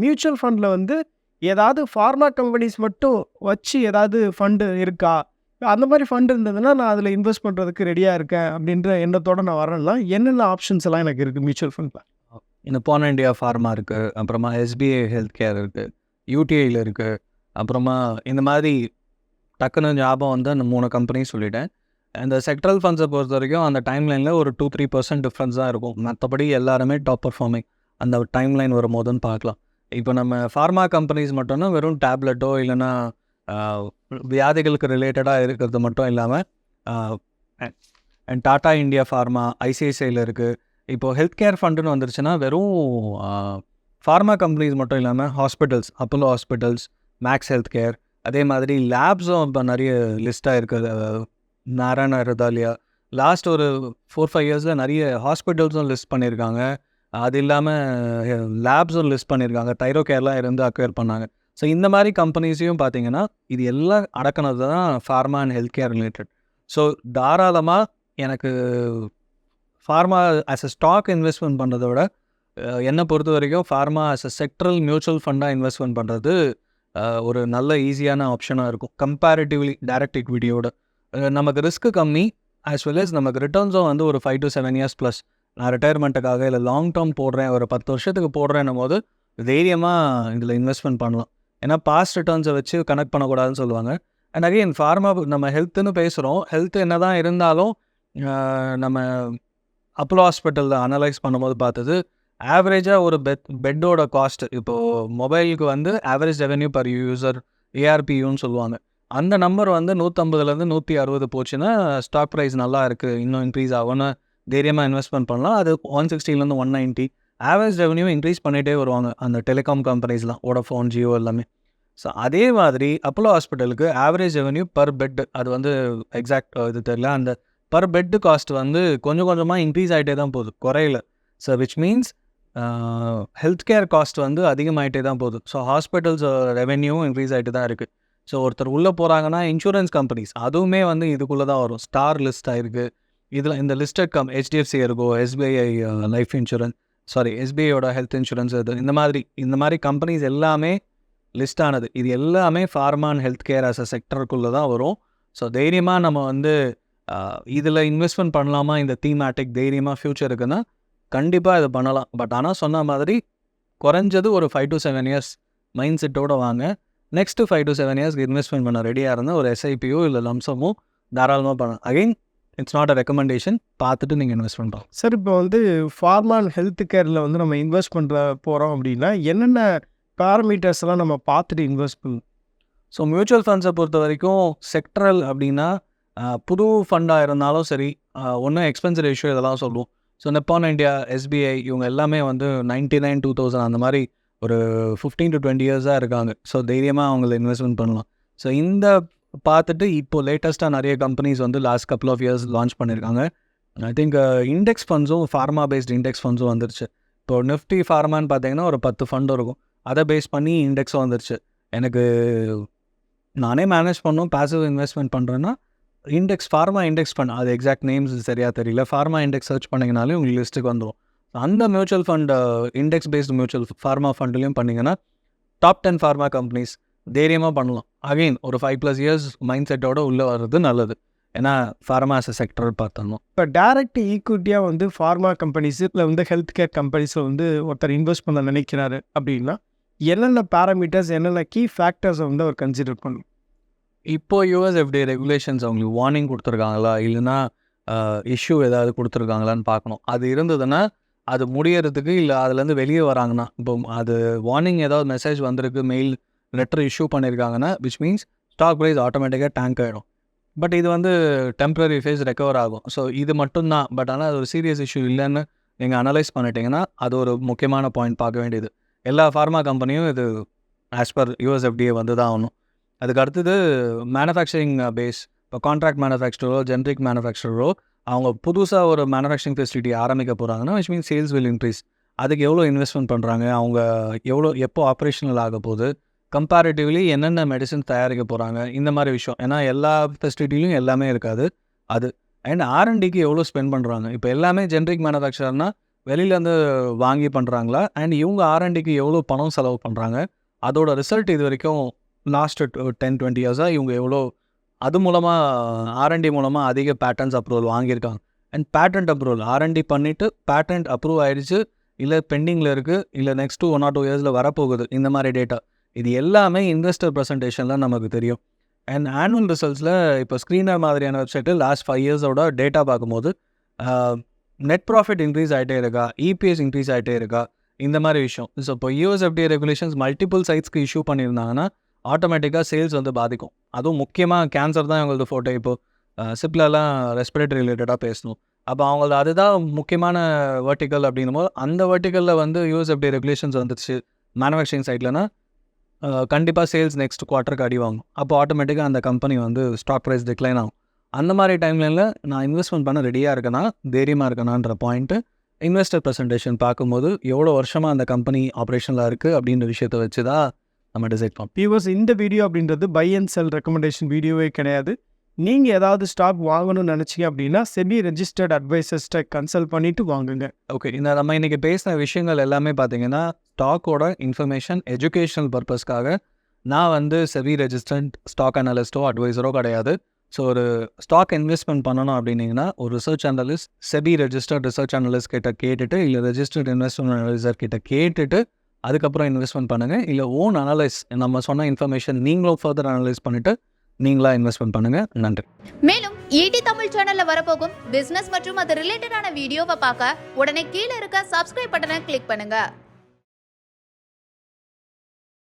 Mutual ஃபண்டில் வந்து ஏதாவது ஃபார்மா கம்பெனிஸ் மட்டும் வச்சு ஏதாவது ஃபண்டு இருக்கா? அந்த மாதிரி ஃபண்ட் இருந்ததுன்னா நான் அதில் இன்வெஸ்ட் பண்ணுறதுக்கு ரெடியாக இருக்கேன் அப்படின்ற எண்ணத்தோடு நான் வரேன்னா என்னென்ன ஆப்ஷன்ஸ் எல்லாம் எனக்கு இருக்குது மியூச்சுவல் ஃபண்டில் இந்த போன் இண்டியா ஃபார்மா இருக்குது அப்புறமா எஸ்பிஐ ஹெல்த் கேர் இருக்குது யூடிஐயில் இருக்குது அப்புறமா இந்த மாதிரி டக்குன்னு ஞாபகம் வந்து அந்த மூணு கம்பெனியும் சொல்லிட்டேன். இந்த செக்ட்ரல் ஃபண்ட்ஸை பொறுத்த வரைக்கும் அந்த டைம் லைனில் ஒரு டூ த்ரீ பர்சன்ட் டிஃப்ரென்ஸ் தான் இருக்கும். மற்றபடி எல்லாருமே டாப் பர்ஃபார்மிங் அந்த டைம் லைன் வரும்போதுன்னு பார்க்கலாம். இப்போ நம்ம ஃபார்மா கம்பெனிஸ் மட்டும்னா வெறும் டேப்லெட்டோ இல்லைன்னா வியாதிகளுக்கு ரிலேட்டடாக இருக்கிறது மட்டும் இல்லாமல் அண்ட் டாடா இந்தியா ஃபார்மா ஐசிஐசிஐயில் இருக்குது இப்போது ஹெல்த் கேர் ஃபண்டுன்னு வந்துருச்சுன்னா வெறும் ஃபார்மா கம்பெனிஸ் மட்டும் இல்லாமல் hospitals Apollo hospitals Max health care அதே மாதிரி லேப்ஸும் இப்போ நிறைய லிஸ்ட்டாக இருக்குது நாராயண ஹிருதாலியா லாஸ்ட் ஒரு ஃபோர் ஃபைவ் இயர்ஸில் நிறைய ஹாஸ்பிட்டல்ஸும் லிஸ்ட் பண்ணியிருக்காங்க. அது இல்லாமல் லேப்ஸும் லிஸ்ட் பண்ணியிருக்காங்க தைரோ கேர்லாம் இருந்து அக்வேர் பண்ணாங்க. ஸோ இந்த மாதிரி கம்பெனிஸையும் பார்த்தீங்கன்னா இது எல்லாம் அடக்கினது தான் pharma and health care related so தாராளமாக எனக்கு pharma as a stock investment பண்ணுறத விட என்னை பொறுத்த வரைக்கும் pharma as a sectoral mutual ஃபண்டாக investment பண்ணுறது ஒரு நல்ல ஈஸியான ஆப்ஷனாக இருக்கும். கம்பேரிட்டிவ்லி டைரக்ட் இக்விட்டியோட நமக்கு ரிஸ்க்கு கம்மி ஆஸ் வெல் as நமக்கு ரிட்டர்ன்ஸும் வந்து ஒரு five to seven years plus நான் ரிட்டையர்மெண்ட்டுக்காக இல்லை லாங் டேர்ம் போடுறேன் ஒரு பத்து வருஷத்துக்கு போடுறேன்னும் போது தைரியமாக இதில் இன்வெஸ்ட்மெண்ட் பண்ணலாம். ஏன்னா பாஸ்ட் ரிட்டர்ன்ஸை வச்சு கனெக்ட் பண்ணக்கூடாதுன்னு சொல்லுவாங்க. அண்ட் அகைன் ஃபார்மா நம்ம ஹெல்த்துன்னு பேசுகிறோம் ஹெல்த் என்ன தான் இருந்தாலும் நம்ம அப்போலோ ஹாஸ்பிட்டலில் அனலைஸ் பண்ணும்போது பார்த்தது ஆவரேஜாக ஒரு பெட் பெட்டோட காஸ்ட் இப்போது மொபைலுக்கு வந்து ஆவரேஜ் ரெவென்யூ பர் யூசர் ஏஆர்பியூன்னு சொல்லுவாங்க. அந்த நம்பர் வந்து நூற்றம்பதுலேருந்து நூற்றி அறுபது போச்சுன்னா ஸ்டாக் ப்ரைஸ் நல்லா இருக்குது இன்னும் இன்க்ரீஸ் ஆகும்னு தைரியமாக இன்வெஸ்ட்மெண்ட் பண்ணலாம். அது one சிக்ஸ்டிலேருந்து one ninety average revenue increase பண்ணிகிட்டே வருவாங்க. அந்த டெலிகாம் கம்பெனிஸ்லாம் வோடஃபோன் ஜியோ எல்லாமே. ஸோ அதே மாதிரி அப்போலோ ஹாஸ்பிட்டலுக்கு ஆவரேஜ் ரெவன்யூ பர் பெட் அது வந்து எக்ஸாக்ட் இது தெரியல. அந்த பர் பெட்டு காஸ்ட் வந்து கொஞ்சம் கொஞ்சமாக இன்க்ரீஸ் ஆகிட்டே தான் போகுது. குறையல. So which means health care cost வந்து அதிகமாகிட்டே தான் போகுது. ஸோ ஹாஸ்பிட்டல்ஸ் ரெவென்யூவும் இன்க்ரீஸ் ஆகிட்டு தான் இருக்குது ஸோ ஒருத்தர் உள்ளே போகிறாங்கன்னா இன்சூரன்ஸ் கம்பெனிஸ் அதுவுமே வந்து இதுக்குள்ளே தான் வரும். ஸ்டார் லிஸ்ட் ஆகிருக்கு இதில் இந்த லிஸ்டட் கம் ஹெச்டிஎஃப்சி இருக்கோ எஸ்பிஐ லைஃப் இன்சூரன்ஸ் சாரி எஸ்பிஐயோட ஹெல்த் இன்சூரன்ஸ் இது இந்த மாதிரி இந்த மாதிரி கம்பெனிஸ் எல்லாமே லிஸ்ட் ஆனது. இது எல்லாமே pharma and health care as a செக்டருக்குள்ளே தான் வரும். ஸோ தைரியமாக நம்ம வந்து uh, இதில் இன்வெஸ்ட்மெண்ட் பண்ணலாமா? இந்த தீமேட்டிக் தைரியமாக ஃப்யூச்சர் இருக்குன்னா கண்டிப்பாக இது பண்ணலாம். பட் ஆனால் சொன்ன மாதிரி குறைஞ்சது ஒரு five to seven years mind செட்டோடு வாங்க. நெக்ஸ்ட்டு ஃபைவ் டு செவன் இயர்ஸ்க்கு இன்வெஸ்ட்மெண்ட் பண்ண ரெடியாக இருந்தால் ஒரு எஸ்ஐபியோ இல்லை லம்சமோ தாராளமாக பண்ணலாம். Again it's not a recommendation பார்த்துட்டு நீங்கள் இன்வெஸ்ட் பண்ணலாம் சார் இப்போ வந்து ஃபார்மா அண்ட் ஹெல்த் கேரில் வந்து நம்ம இன்வெஸ்ட் பண்ணுற போகிறோம் அப்படின்னா என்னென்ன பேராமீட்டர்ஸ் எல்லாம் நம்ம பார்த்துட்டு இன்வெஸ்ட் பண்ணணும் ஸோ மியூச்சுவல் ஃபண்ட்ஸை பொறுத்த வரைக்கும் செக்ட்ரல் அப்படின்னா புது ஃபண்டாக இருந்தாலும் சரி ஒன்றும் எக்ஸ்பென்ஸ் ரேஷியோ இதெல்லாம் சொல்லுவோம் ஸோ நெப்பான் இந்தியா எஸ்பிஐ இவங்க எல்லாமே வந்து நைன்ட்டி நைன் டூ தௌசண்ட் அந்த மாதிரி ஒரு ஃபிஃப்டீன் டு டுவெண்ட்டி இயர்ஸாக இருக்காங்க. ஸோ தைரியமாக அவங்கள இன்வெஸ்ட்மெண்ட் பண்ணலாம். ஸோ இந்த பார்த்துட்டு இப்போ லேட்டஸ்ட்டாக நிறைய கம்பெனிஸ் வந்து last couple of years launch பண்ணியிருக்காங்க ஐ திங்க் இண்டெக்ஸ் ஃபண்ட்ஸும் ஃபார்மா பேஸ்ட் இண்டெக்ஸ் ஃபண்ட்ஸும் வந்துருச்சு. இப்போ நிஃப்டி ஃபார்மான்னு பார்த்தீங்கன்னா ஒரு பத்து ஃபண்ட் இருக்கும். அதை பேஸ் பண்ணி இண்டெக்ஸும் வந்துருச்சு. எனக்கு நானே மேனேஜ் பண்ணோம் பாசிவ் இன்வெஸ்ட்மெண்ட் பண்ணுறேன்னா இண்டெக்ஸ் ஃபார்மா இண்டெக்ஸ் ஃபண்ட் அது எக்ஸாக்ட் நேம்ஸ் சரியாக தெரியல. ஃபார்மா இண்டெக்ஸ் சர்ச் பண்ணிங்கனாலே உங்களுக்கு லிஸ்ட்டுக்கு வந்துடும் அந்த mutual fund index based mutual pharma ஃபண்ட்லேயும் பண்ணிங்கன்னா டாப் டென் ஃபார்மா கம்பெனிஸ் தைரியமாக பண்ணலாம். அகைன் ஒரு ஃபைவ் ப்ளஸ் இயர்ஸ் மைண்ட் செட்டோட உள்ளே வர்றது நல்லது. ஏன்னா ஃபார்மா ஆஸ் செக்டர் பார்த்தோம் இப்போ டைரக்ட் ஈக்விட்டியாக வந்து ஃபார்மா கம்பெனிஸ் இல்லை வந்து ஹெல்த் கேர் கம்பெனிஸில் வந்து ஒருத்தர் இன்வெஸ்ட் பண்ண நினைக்கிறாரு அப்படின்னா என்னென்ன பேராமீட்டர்ஸ் என்னென்ன கீ ஃபேக்டர்ஸை வந்து அவர் கன்சிடர் பண்ணணும்? இப்போ யூஎஸ்எஃப்டி ரெகுலேஷன்ஸ் அவங்களுக்கு வார்னிங் கொடுத்துருக்காங்களா? இல்லைன்னா இஷ்யூ ஏதாவது கொடுத்துருக்காங்களான்னு பார்க்கணும். அது இருந்ததுன்னா அது முடியறதுக்கு இல்லை அதுலேருந்து வெளியே வராங்கன்னா இப்போ அது வார்னிங் ஏதாவது மெசேஜ் வந்திருக்கு மெயில் லெட்டர் இஷ்யூ பண்ணியிருக்காங்கன்னா விச் மீன்ஸ் ஸ்டாக் ப்ரைஸ் ஆட்டோமேட்டிக்காக டேங்க் ஆகிடும் பட் இது வந்து டெம்பரரி ஃபேஸ் ரெக்கவர் ஆகும். ஸோ இது மட்டும்தான். பட் ஆனால் அது ஒரு சீரியஸ் இஷ்யூ இல்லைன்னு நீங்கள் அனலைஸ் பண்ணிட்டீங்கன்னா அது ஒரு முக்கியமான பாயிண்ட் பார்க்க வேண்டியது. எல்லா ஃபார்மா கம்பெனியும் இது ஆஸ் பர் யூஎஸ்எஃப்டிஏ வந்து தான் ஆகணும். அதுக்கு அடுத்தது மேனுஃபேக்சரிங் பேஸ் இப்போ கான்ட்ராக்ட் மேனுஃபேக்சரோ ஜென்ரிக் மேனுஃபேக்சரோ அவங்க புதுசாக ஒரு மேனுஃபேக்சரிங் ஃபெசிலிட்டி ஆரம்பிக்க போகிறாங்கன்னா which mean sales will increase அதுக்கு எவ்வளோ இன்வெஸ்ட்மெண்ட் பண்ணுறாங்க அவங்க எவ்வளோ எப்போ ஆப்ரேஷனல் ஆக போகுது? கம்பேரிட்டிவ்லி என்னென்ன மெடிசன் தயாரிக்க போகிறாங்க இந்த மாதிரி விஷயம். ஏன்னா எல்லா ஃபெசிலிட்டிலையும் எல்லாமே இருக்காது. அது அண்ட் ஆர்என்டிக்கு எவ்வளோ ஸ்பெண்ட் பண்ணுறாங்க இப்போ எல்லாமே ஜென்ரிக் மேனுஃபேக்சர்னா வெளியிலேருந்து வாங்கி பண்ணுறாங்களா அண்ட் இவங்க ஆர்என்டிக்கு எவ்வளோ பணம் செலவு பண்ணுறாங்க அதோட ரிசல்ட் இது வரைக்கும் லாஸ்ட் டென் டுவெண்ட்டி இயர்ஸாக இவங்க எவ்வளோ அது மூலமாக ஆர்என்டி மூலமாக அதிக பேட்டர்ன்ஸ் அப்ரூவல் வாங்கியிருக்காங்க. And patent approval R and D பண்ணிவிட்டு பேட்டன்ட் அப்ரூவ் ஆகிடுச்சு இல்லை பெண்டிங்கில் இருக்குது இல்லை next two one or two இயர்ஸில் வரப்போகுது. இந்த மாதிரி டேட்டா இது எல்லாமே இன்வெஸ்டர் ப்ரெசன்டேஷன்லாம் நமக்கு தெரியும். அண்ட் ஆனுவல் ரிசல்ட்ஸில் இப்போ ஸ்க்ரீனர் மாதிரியான வெப்சைட்டு லாஸ்ட் ஃபைவ் இயர்ஸோட டேட்டா பார்க்கும்போது நெட் ப்ராஃபிட் இன்க்ரீஸ் ஆகிட்டே இருக்கா? இபிஎஸ் இன்க்ரீஸ் ஆகிட்டே இருக்கா? இந்த மாதிரி விஷயம். ஸோ இப்போ யூஎஸ்எஃப்டி ரெகுலேஷன்ஸ் மல்டிபிள் சைட்ஸ்க்கு இஷ்யூ பண்ணியிருந்தாங்கன்னா ஆட்டோமேட்டிக்காக சேல்ஸ் வந்து பாதிக்கும். அதுவும் முக்கியமாக கேன்சர் தான் எங்களது ஃபோட்டோ இப்போ. சிப்லலாம் ரெஸ்பிரேட்டரி ரிலேட்டடாக பேசணும். அப்போ அவங்களது அதுதான் முக்கியமான வெர்டிக்கல் அப்படின்னும் போது அந்த வெர்டிக்கலில் வந்து யூஎஸ்எஃப்டி ரெகுலேஷன்ஸ் வந்துச்சு மேனுஃபேக்சரிங் சைட்லனா கண்டிப்பாக சேல்ஸ் நெக்ஸ்ட் குவார்ட்டருக்கு அடி வாங்கும். அப்போ ஆட்டோமேட்டிக்காக அந்த கம்பெனி வந்து ஸ்டாக் ப்ரைஸ் டிக்ளைன் ஆகும். அந்த மாதிரி டைம்ல நான் இன்வெஸ்ட்மெண்ட் பண்ண ரெடியாக இருக்கேனா தைரியமாக இருக்கணான்ற பாயிண்ட்டு இன்வெஸ்டர் ப்ரெசன்டேஷன் பார்க்கும்போது எவ்வளோ வருஷமாக அந்த கம்பெனி ஆப்ரேஷனில் இருக்குது அப்படின்ற விஷயத்தை வச்சு தான் நம்ம டிசைட் பண்ணோம் வியூவர்ஸ் இந்த வீடியோ அப்படின்றது பை அண்ட் செல் ரெக்கமெண்டேஷன் வீடியோவே கிடையாது. நீங்கள் ஏதாவது ஸ்டாக் வாங்கணும்னு நினச்சிங்க அப்படின்னா செபி ரெஜிஸ்டர்ட் அட்வைசர்ஸ்ட்டை கன்சல்ட் பண்ணிவிட்டு வாங்குங்க. ஓகே இந்த நம்ம இன்றைக்கி பேசின விஷயங்கள் எல்லாமே பார்த்தீங்கன்னா ஸ்டாக்கோட இன்ஃபர்மேஷன் எஜுகேஷனல் பர்பஸ்க்காக நான் வந்து செபி ரெஜிஸ்டன்ட் ஸ்டாக் அனலிஸ்ட்டோ அட்வைசரோ கிடையாது. ஸோ ஒரு ஸ்டாக் இன்வெஸ்ட்மெண்ட் பண்ணணும் அப்படின்னீங்கன்னா ஒரு research analyst SEBI registered research analyst கிட்ட கேட்டுட்டு இல்லை ரெஜிஸ்டர்ட் இன்வெஸ்ட்மெண்ட் அனலிசர் கிட்ட கேட்டுட்டு அதுக்கப்புறம் இன்வெஸ்ட்மெண்ட் பண்ணுங்கள் இல்லை ஓன் அனலைஸ் நம்ம சொன்ன இன்ஃபர்மேஷன் நீங்களும் ஃபர்தர் அனலைஸ் பண்ணிவிட்டு நீங்களாக இன்வெஸ்ட்மெண்ட் பண்ணுங்கள் நன்றி. மேலும் ஈடி தமிழ் சேனல்ல வரப்போகும் பிசினஸ் மற்றும் அது ரிலேட்டடான வீடியோவை பார்க்க உடனே கீழே இருக்க சப்ஸ்கிரைப் பட்டனை கிளிக் பண்ணுங்க.